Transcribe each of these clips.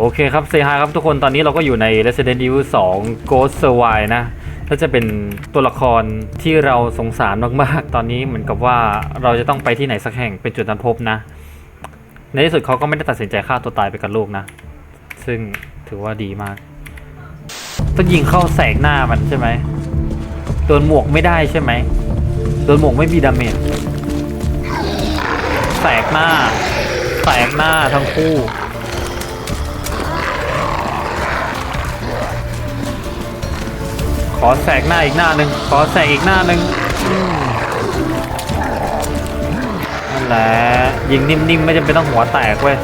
โอเคครับเซฮายครับทุกคนตอนนี้เราก็อยู่ใน Resident Evil 2 Ghost Survive นะก็จะเป็นตัวละครที่เราสงสารมากๆ ตอนนี้เหมือนกับว่าเราจะต้องไปที่ไหนสักแห่งเป็นจุดนัดพบนะ ในที่สุดเขาก็ไม่ได้ตัดสินใจฆ่าตัวตายไปกับลูกนะ ซึ่งถือว่าดีมาก ต้องยิงเข้าแสกหน้ามันใช่ไหมโดนหมวกไม่ได้ใช่ไหมโดนหมวกไม่มีดาเมจแสกหน้าแสกหน้าทั้งคู่ ขอแสกหน้าอีกหน้าหนึ่งขอแสกอีกหน้าหนึ่งนั่นแหละยิงนิ่มๆไม่จำเป็นต้องหัวแตกเว้ย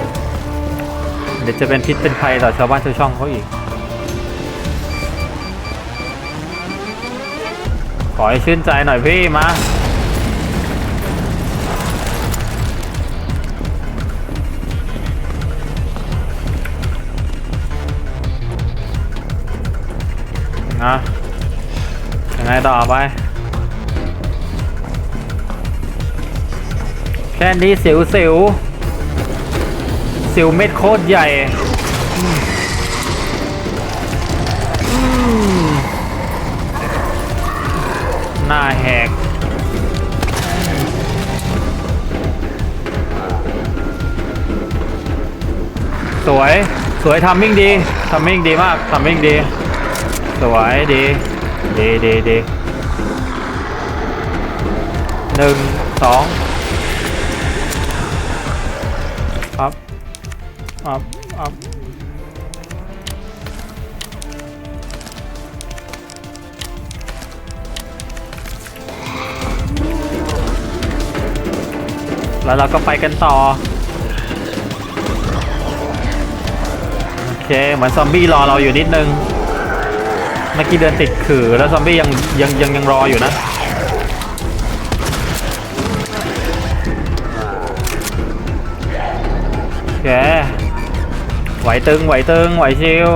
เดี๋ยวจะเป็นพิษเป็นภัยต่อชาวบ้านชาวช่องเขาอีก ขอให้ชื่นใจหน่อยพี่มานะ ยังไงต่อไป แค่นี้สิวสิวสิวเม็ดโคตรใหญ่หน้าแหกสวย สวยทำมิ่งดีทำมิ่งดีมากทำมิ่งดี สวยดี ดีดีดีหนึ่งสองอัพอัพอัพแล้วเราก็ไปกันต่อ โอเค เหมือนซอมบี้รอเราอยู่นิดนึง เมื่อกี้เดินติดขื่อแล้วซอมบี้ยังยังยังยังรออยู่นะโอเคไหวตึงไหวตึงไหวชิว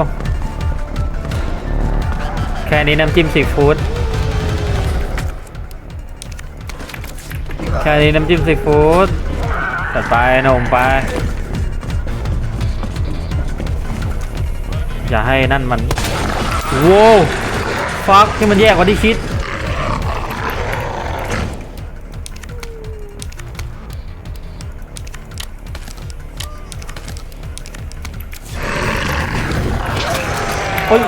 แค่นี้น้ำจิ้มซีฟู้ด แค่นี้น้ำจิ้มซีฟู้ดจัดไปหนมไป อย่าให้นั่นมัน โว้วฟักที่มันแยกกว่าที่คิดโอ้ย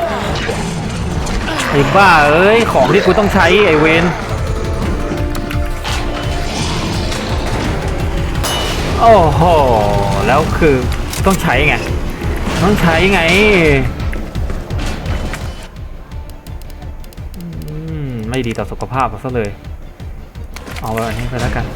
ไอ้บ้า เอ้ย ของที่กูต้องใช้ ไอ้เวนโอ้โห แล้วคือต้องใช้ไง ต้องใช้ไง ไม่ดีต่อสุขภาพซะเลย เอาไว้อันนี้ไปแล้วกัน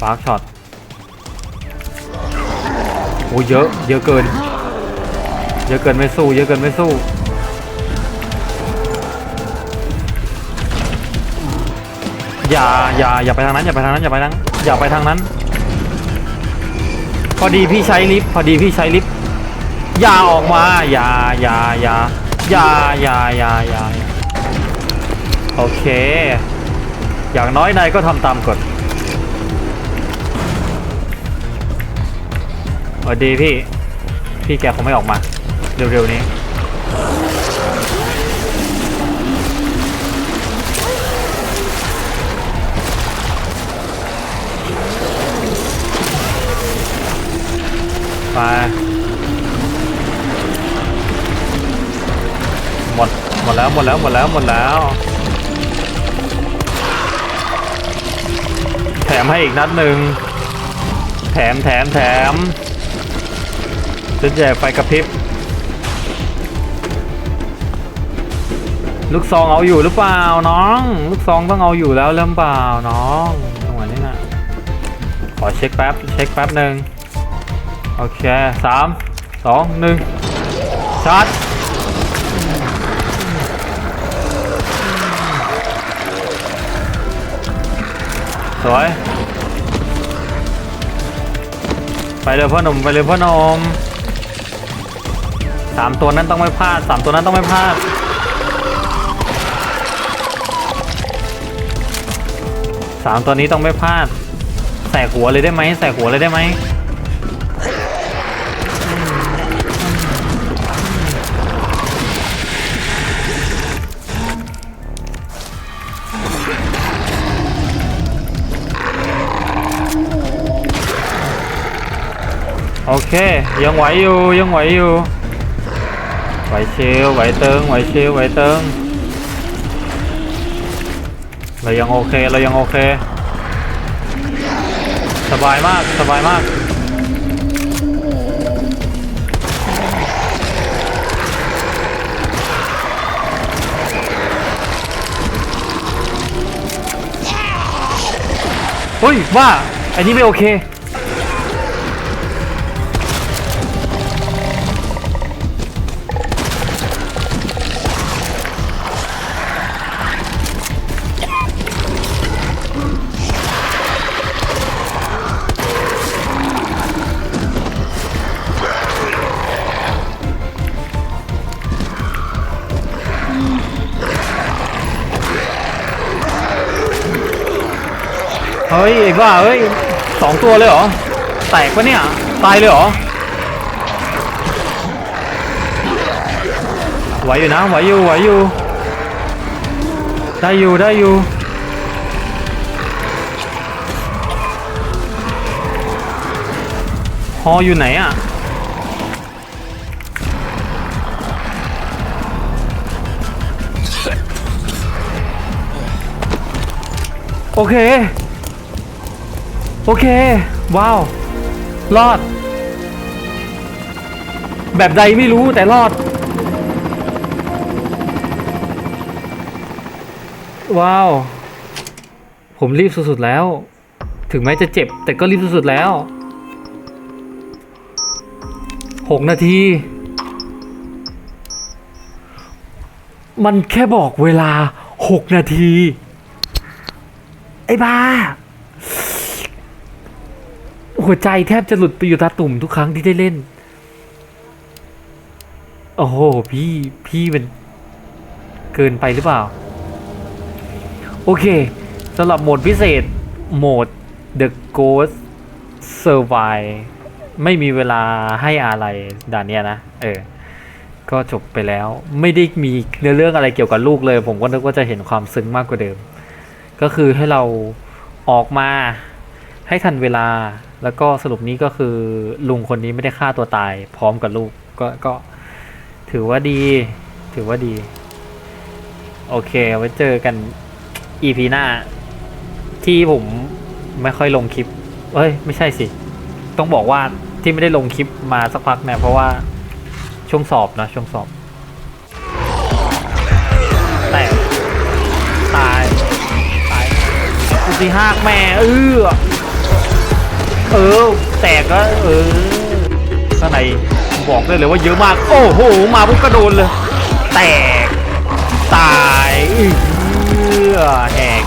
ฟาร์กช็อต โอ้เยอะ เยอะเกิน เยอะเกินไม่สู้ เยอะเกินไม่สู้ อย่าอย่าอย่าไปทางนั้นอย่าไปทางนั้นอย่าไปทางอย่าไปทางนั้น พอดีพี่ใช้ลิฟต์พอดีพี่ใช้ลิฟต์อย่าออกมาอย่าอย่าอย่าอย่าอย่าอย่าอย่าโอเค อย่างน้อยนายก็ทำตามกฎสวัสดีพี่ พี่แกคงไม่ออกมา เร็วๆนี้ไปหมดหมดแล้วหมดแล้วหมดแล้วหมดแล้ว แถมให้อีกนัดหนึ่งแถมแถมแถมชุดใหญ่ไฟกระพริบ ลูกซองเอาอยู่หรือเปล่าน้อง ลูกซองต้องเอาอยู่แล้วเริ่มเปล่าน้องจังหวะนี้นะขอเช็คแป๊บเช็คแป๊บหนึ่งโอเคสามสองหนึ่งชาร์จสวยไปเลยพ่อหนุ่มไปเลยพ่อหนุ่มสามตัวนั้นต้องไม่พลาดสามตัวนั้นต้องไม่พลาด สามตัวนี้ต้องไม่พลาด ใส่หัวเลยได้ไหมใส่หัวเลยได้ไหมโอเค ยังไหวอยู่ยังไหวอยู่ไหวเชลไหวเติงไหวเชลไหวเติง เรายังโอเค เรายังโอเค สบายมาก สบายมาก เฮ้ยว่า อันนี้ไม่โอเค เฮ้ยไอ้บ้าเฮ้ยสองตัวเลยเหรอ แตกปะเนี่ย ตายเลยเหรอ ไหวอยู่นะ ไหวอยู่ ไหวอยู่ ได้อยู่ ได้อยู่ ฮออยู่ไหนอะโอเค โอเค ว้าว รอด แบบใดไม่รู้แต่รอด ว้าว ผมรีบสุดๆแล้ว ถึงแม้จะเจ็บ แต่ก็รีบสุดๆแล้วหกนาที มันแค่บอกเวลาหกนาที ไอ้บ้า หัวใจแทบจะหลุดไปอยู่ตาตุ่มทุกครั้งที่ได้เล่น โอ้โห พี่พี่เป็นเกินไปหรือเปล่า โอเคสำหรับโหมดพิเศษ โหมด The Ghost Survive ไม่มีเวลาให้อะไรด่านเนี้ยนะ เออ ก็จบไปแล้ว ไม่ได้มีเนื้อเรื่องอะไรเกี่ยวกับลูกเลย ผมก็นึกว่าจะเห็นความซึ้งมากกว่าเดิม ก็คือให้เราออกมาให้ทันเวลา แล้วก็สรุปนี้ก็คือลุงคนนี้ไม่ได้ฆ่าตัวตาย พร้อมกับลูกก็ก็ ถือว่าดี ถือว่าดี โอเค ไว้เจอกัน EP หน้า ที่ผมไม่ค่อยลงคลิปเอ้ย ไม่ใช่สิ ต้องบอกว่าที่ไม่ได้ลงคลิปมาสักพักเนี่ยเพราะว่าช่วงสอบนะช่วงสอบแต่ตาย ตายกูสิหักแม่ เออ เออ แตกก็เออ ข้างในบอกได้เลยว่าเยอะมาก โอ้โห มาปุ๊บก็โดนเลย แตก ตายเออแหก